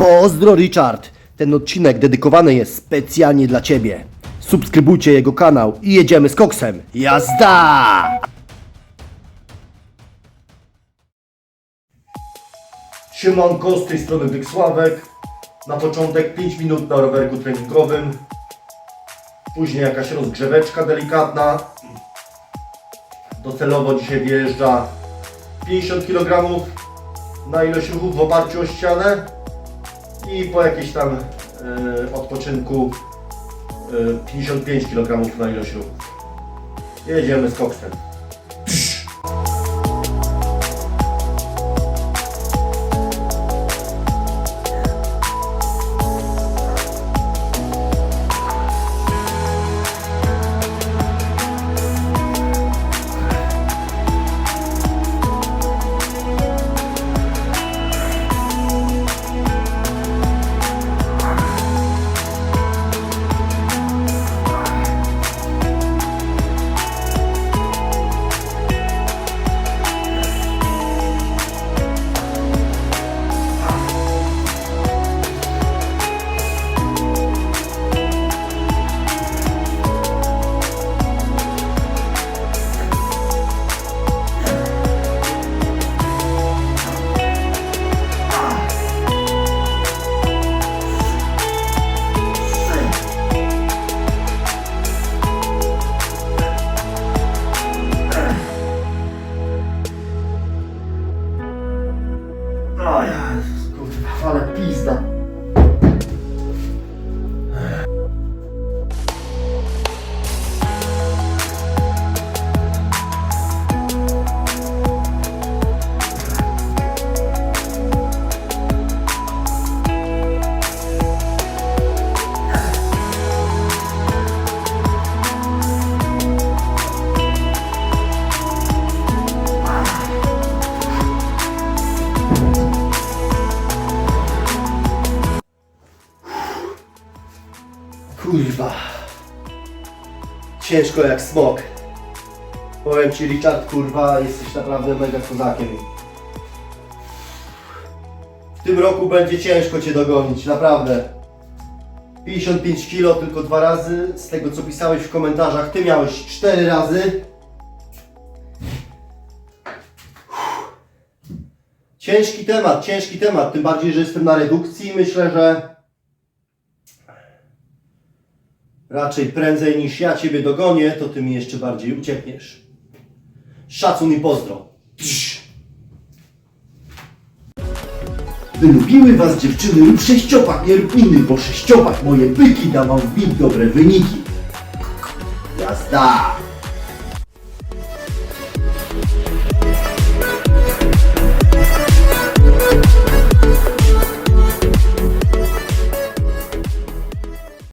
Pozdro Richard! Ten odcinek dedykowany jest specjalnie dla Ciebie. Subskrybujcie jego kanał i jedziemy z koksem. Jazda! Siemanko, z tej strony Byk Sławek. Na początek 5 minut na rowerku treningowym. Później jakaś rozgrzeweczka delikatna. Docelowo dzisiaj wyjeżdża 50 kg na ilość ruchów w oparciu o ścianę i po jakimś tam e, odpoczynku e, 55 kg na ilość ruchów. Jedziemy z koksem. O Jezus, kurwa, ale pizda. Kurwa. Ciężko jak smok. Powiem ci Richard, kurwa, jesteś naprawdę mega kozakiem. W tym roku będzie ciężko cię dogonić, naprawdę. 55 kilo tylko dwa razy, z tego co pisałeś w komentarzach, ty miałeś 4 razy. Ciężki temat, ciężki temat, tym bardziej, że jestem na redukcji. Myślę, że Raczej prędzej niż ja Ciebie dogonię, to Ty mi jeszcze bardziej uciekniesz. Szacun i pozdro. Psz. Wylubiły Was dziewczyny lub sześciopak, innych, bo sześciopak moje byki da Wam w dobre wyniki. Jazda!